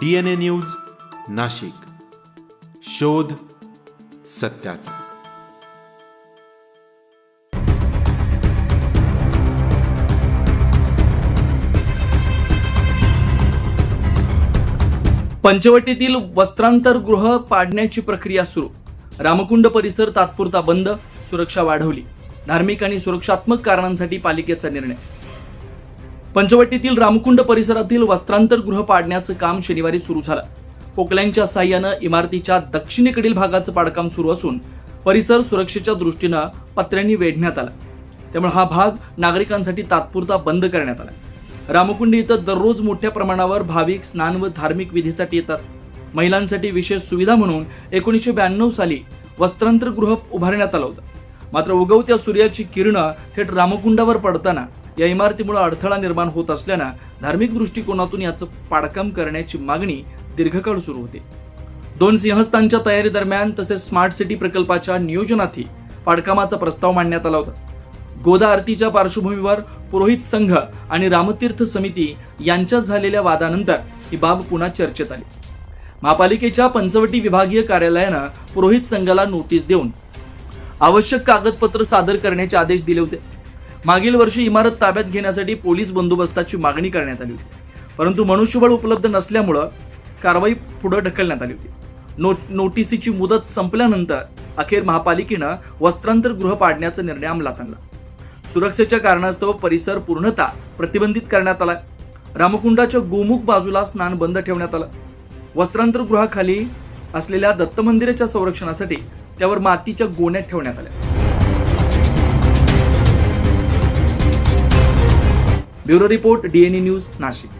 D N A news Nashik. शोध सत्याचा. पंचवटीतील वस्त्रांतर गृह पाडण्याची प्रक्रिया सुरू. रामकुंड परिसर तात्पुरता बंद सुरक्षा वाढवली. धार्मिक आणि सुरक्षात्मक कारणांसाठी पालिकेचा निर्णय. पंचवटीतील रामकुंड परिसरातील वस्त्रांतर गृह पाडण्याचं काम शनिवारी सुरू झालं. पोकल्यांच्या साह्यानं इमारतीच्या दक्षिणेकडील भागाचं पाडकाम सुरू असून परिसर सुरक्षेच्या दृष्टीनं पत्र्यांनी वेढण्यात आला. त्यामुळे हा भाग नागरिकांसाठी तात्पुरता बंद करण्यात आला. रामकुंड इथं दररोज मोठ्या प्रमाणावर भाविक स्नान व धार्मिक विधीसाठी येतात. महिलांसाठी विशेष सुविधा म्हणून एकोणीसशे ब्याण्णव साली वस्त्रांतर गृह उभारण्यात आलं होतं. मात्र उगवत्या सूर्याची किरणं थेट रामकुंडावर पडताना या इमारतीमुळे अडथळा निर्माण होत असल्यानं धार्मिक दृष्टिकोनातून याचं पाडकाम करण्याची मागणी दीर्घकाळ सुरू होती. दोन सिंहस्थांच्या तयारी दरम्यान तसेच स्मार्ट सिटी प्रकल्पाच्या नियोजनातही पाडकामाचा प्रस्ताव मांडण्यात आला होता. गोदा आरतीच्या पार्श्वभूमीवर पुरोहित संघ आणि रामतीर्थ समिती यांच्यात झालेल्या वादानंतर ही बाब पुन्हा चर्चेत आली. महापालिकेच्या पंचवटी विभागीय कार्यालयानं पुरोहित संघाला नोटीस देऊन आवश्यक कागदपत्र सादर करण्याचे आदेश दिले होते. मागील वर्षी इमारत ताब्यात घेण्यासाठी पोलीस बंदोबस्ताची मागणी करण्यात आली होती. परंतु मनुष्यबळ उपलब्ध नसल्यामुळं कारवाई पुढे ढकलण्यात आली होती. नो नोटिसीची मुदत संपल्यानंतर अखेर महापालिकेनं वस्त्रांतर गृह पाडण्याचा निर्णय अंमलात आणला. सुरक्षेच्या कारणास्तव परिसर पूर्णतः प्रतिबंधित करण्यात आला रामकुंडाच्या गोमुख बाजूला स्नान बंद ठेवण्यात आलं. वस्त्रांतर गृहाखाली असलेल्या दत्त मंदिराच्या संरक्षणासाठी त्यावर मातीच्या गोण्यात ठेवण्यात आल्या. Bureau report D N E news Nashik.